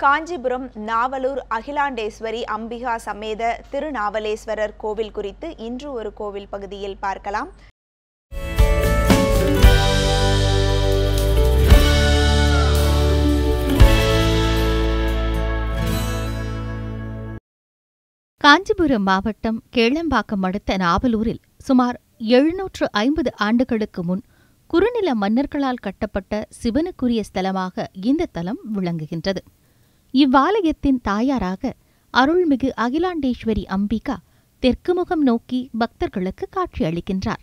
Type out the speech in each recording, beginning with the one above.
காஞ்சிபுரம் நாவலூர் அகிலாண்டேஸ்வரி அம்பிகா சமேத திருநாவலேஸ்வரர் கோவில் குறித்து இன்று ஒரு கோவில் பகுதியில் பார்க்கலாம். காஞ்சிபுரம் மாவட்டம் கேளம்பாக்கம் அடுத்த நாவலூரில் சுமார் எழுநூற்று ஐம்பது ஆண்டுகளுக்கு முன் குறுநில மன்னர்களால் கட்டப்பட்ட சிவனுக்குரிய ஸ்தலமாக இந்த தலம் விளங்குகின்றது. இவ்வாலயத்தின் தாயாராக அருள்மிகு அகிலாண்டேஸ்வரி அம்பிகா தெற்கு முகம் நோக்கி பக்தர்களுக்கு காட்சியளிக்கின்றார்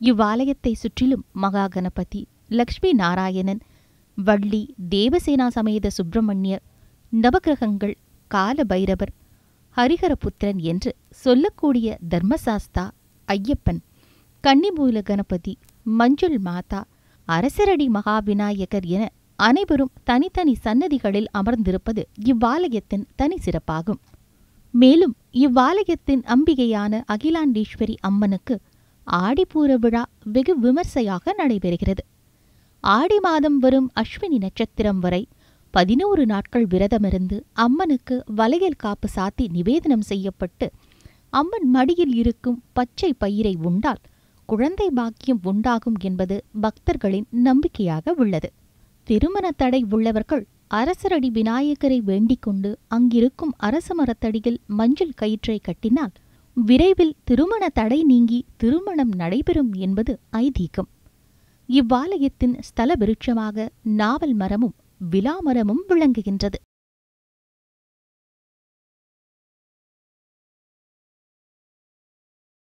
இவ்வாலயத்தை சுற்றிலும் மகா கணபதி லக்ஷ்மி நாராயணன் வள்ளி தேவசேனா சமேத சுப்பிரமணியர் நவகிரகங்கள் கால பைரவர் ஹரிஹரபுத்திரன் என்று சொல்லக்கூடிய தர்மசாஸ்தா ஐயப்பன் கன்னிமூல கணபதி மஞ்சள் மாதா அரசரடி மகாவிநாயகர் என அனைவரும் தனித்தனி சன்னதிகளில் அமர்ந்திருப்பது இவ்வாலயத்தின் தனி சிறப்பாகும். மேலும் இவ்வாலயத்தின் அம்பிகையான அகிலாண்டேஸ்வரி அம்மனுக்கு ஆடிப்பூர விழா வெகு விமர்சையாக நடைபெறுகிறது. ஆடி மாதம் வரும் அஸ்வினி நட்சத்திரம் வரை பதினோரு நாட்கள் விரதமிருந்து அம்மனுக்கு வளையல் காப்பு சாத்தி நிவேதனம் செய்யப்பட்டு அம்மன் மடியில் இருக்கும் பச்சை பயிரை உண்டால் குழந்தை பாக்கியம் உண்டாகும் என்பது பக்தர்களின் நம்பிக்கையாக உள்ளது. திருமண தடை உள்ளவர்கள் அரசரடி விநாயகரை வேண்டிக் கொண்டு அங்கிருக்கும் அரச மரத்தடியில் மஞ்சள் கயிற்றை கட்டினால் விரைவில் திருமண தடை நீங்கி திருமணம் நடைபெறும் என்பது ஐதீகம். இவ்வாலயத்தின் ஸ்தல விருட்சமாக நாவல் மரமும் விலாமரமும் விளங்குகின்றது.